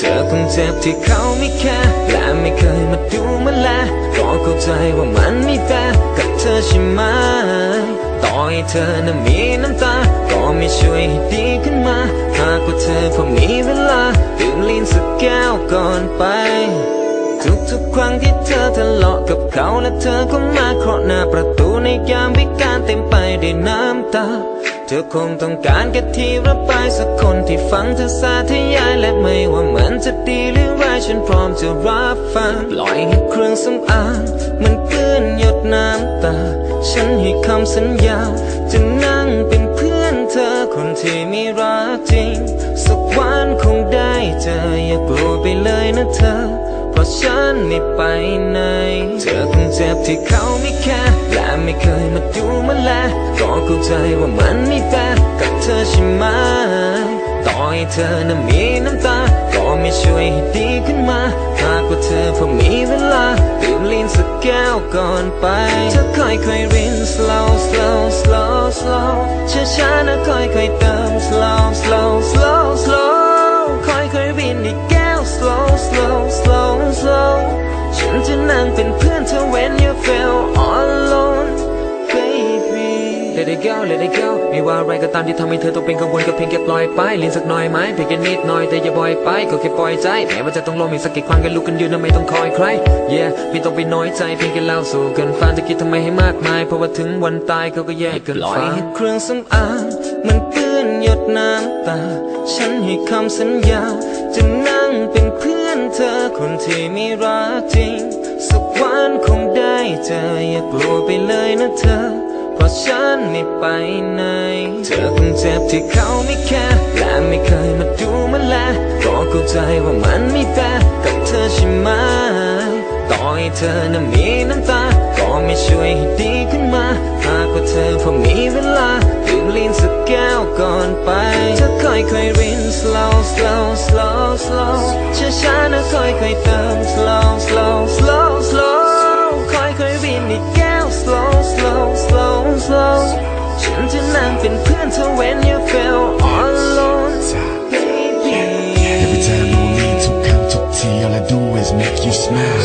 เธอคงเจ็บที่เขาไม่แค่และไม่เคยมาดูมาแลก็เข้าใจว่ามันไม่แฟร์กับเธอใช่ไหมต่อให้เธอนั้นมีน้ำตา ก็ไม่ช่วยให้ดีขึ้นมาหากว่าเธอพอมีเวลา แก้วก่อนไป ทุกๆครั้งที่เธอทะเลาะกับเขาและเธอก็มาเคาะหน้าประตูในยามวิการเต็มไปด้วยน้ำตา เธอคงต้องการแค่ที่ระบายสักคนที่ฟังเธอสาธยายและไม่ว่ามันจะดีหรือร้ายฉันพร้อมจะรับฟังปล่อยให้เครื่องสำอางมันเปื้อนหยดน้ำตา ฉันให้คำสัญญาจะนั่งเป็นเพื่อนเธอคนที่มีรักจริง สักวันคงได้ ไม่ไปไหนเธอคงเจ็บที่เขาไม่แค่และไม่เคยมาดูมาแลก็เข้าใจว่ามันไม่แฟร์กับเธอใช่ไหมต่อให้เธอนั้นมีน้ำตา ก็ไม่ช่วยให้ดีขึ้นมาหากว่าเธอพอมีเวลาดื่มลิ้นสักแก้วก่อนไปเธอค่อยค่อยๆริน slow slow slow slow ช้าช้าๆนะค่อยค่อยๆเติม นจะนั่งเป็นเพื่อนเธอ when you feel all alone baby Let it go let it go ไม่ว่าอะไรก็ตามที่ทำให้เธอต้องเป็นกังวลก็เพียงแค่ปล่อยไปลิ้นสักหน่อยไหมเพียงแค่นิดหน่อยแต่อย่าบ่อยไปก็แค่ปล่อยใจแม้ว่าจะต้องลมอีกสักกี่ครั้งก็ลุกกันยืนนะไม่ต้องคอยใคร yeah ไม่ต้องไปน้อยใจเพียงแค่เล่าสู่กันฟังจะคิดทำไมให้มากมายเพราะว่าถึงวันตายเขาก็แยกกันปล่อยให้เครื่องสำอางมันเปื้อนหยดน้ำตา ฉันให้คำสัญญาจะนั่งเป็นเพื่อน เธอคนที่มีรักจริง สักวันคงได้เจออย่ากลัวไปเลยนะเธอ เพราะฉันไม่ไปไหน เธอคงเจ็บที่เขาไม่แค่และไม่เคยมาดูมาแลก็เข้าใจว่ามันไม่แฟร์กับเธอใช่ไหมต่อให้เธอนั้นมีน้ำตา ก็ไม่ช่วยให้ดีขึ้นมา หากว่าเธอพอมีเวลาดื่มลิ้นสั แก้วก่อนไป เธอค่อยค่อยๆริน slow slow slow slow ช้าช้าๆนะค่อยค่อยๆเติม slow slow slow slow ค่อยค่อยๆรินอีกแก้ว slow slow slow slow ฉันจะนั่งเป็นเพื่อนเธอ when you feel all alone baby Every time you with me ทุกครั้งทุกที all I do is make you smile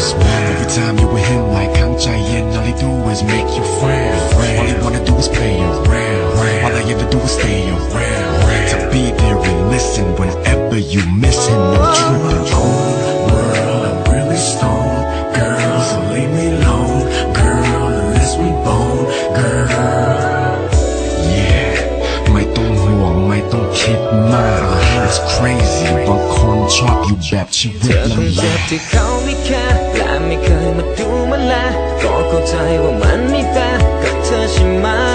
Every time you with him หลายครั้งใจเย็น all I do is make you frown All he wanna do is play around All I ever do is stay around To be there and listen whenever you miss him I'm tripping cold world I'm really stoned Girl so leave me alone Girl unless we bone Girl Yeah ไม่ต้องห่วงไม่ต้องคิดมาก It's crazy บางคนชอบอยู่แบบชี เธ วิต อคง ลำ เจ็ บา บ ก ที่เขาไม่แค่และไม่เคยมาดูมาแลก็เข้าใจว่ามันไม่แฟร์กับเธอใช่ไหม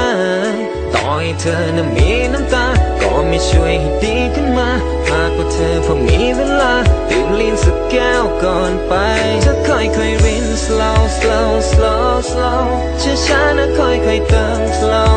ต่อให้เธอนั้นมีน้ำตา ก็ไม่ช่วยให้ดีขึ้นมา หากว่าเธอพอมีเวลาดื่มลิ้นสักแก้วก่อนไป จะค่อยค่อยริน slow slow slow slow ช้าช้านะค่อยค่อยเติม slow